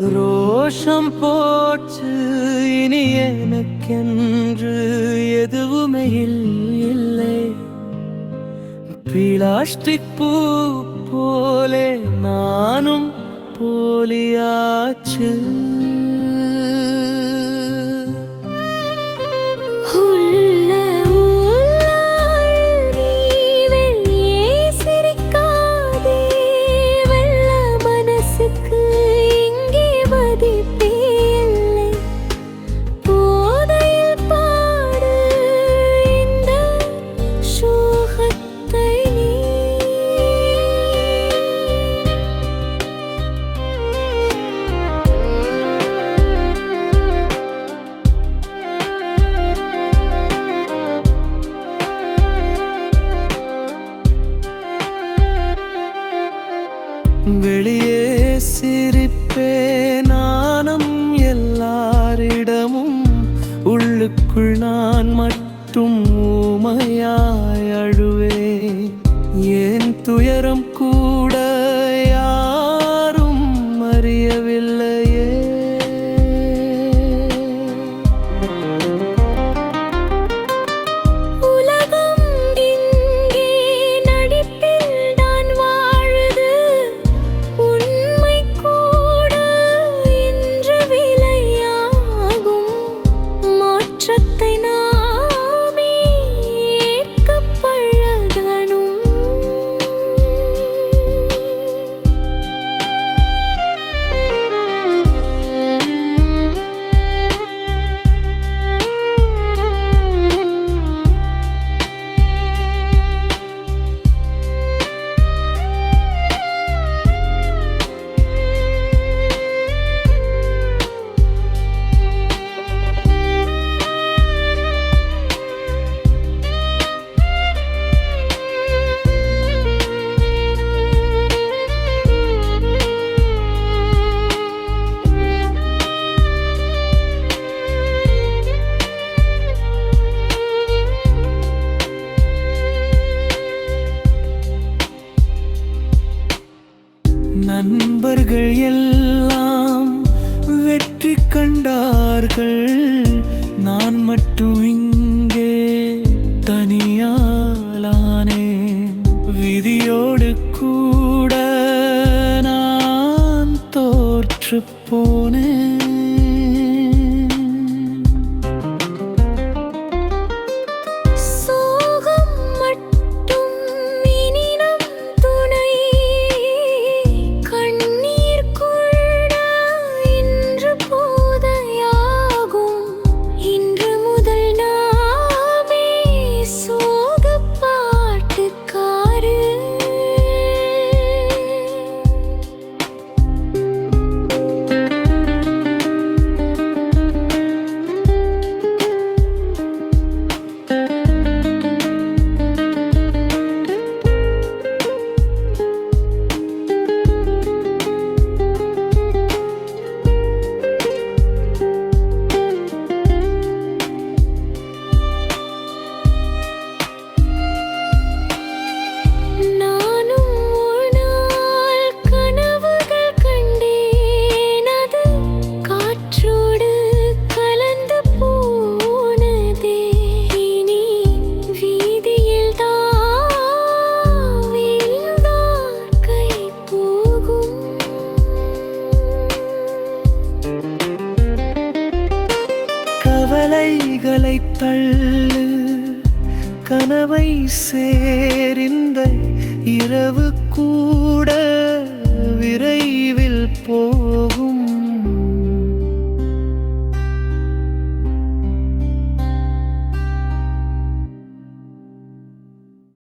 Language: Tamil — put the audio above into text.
ரோஷம் போச்சு இனி எனக்கென்று எதுவுமே இல்லை. பிளாஸ்டிக் பூ போலே நானும் போலியாச்சு. வெளியே சிரிப்பே நானும் எல்லாரிடமும் உள்ளுக்குள் நான் மட்டும் ஊமையாய் அழுவேன். ஏன் துயரம் கூட யாரும் அறியவில்லையே. நண்பர்கள் எல்லாம் வெற்றி கண்டார்கள். நான் மட்டும் இங்கே தனியாலானே விதியோடு கூட நான் தோற்று போனேன். தள்ளு. கனவை சேரிந்த இரவு கூட விரைவு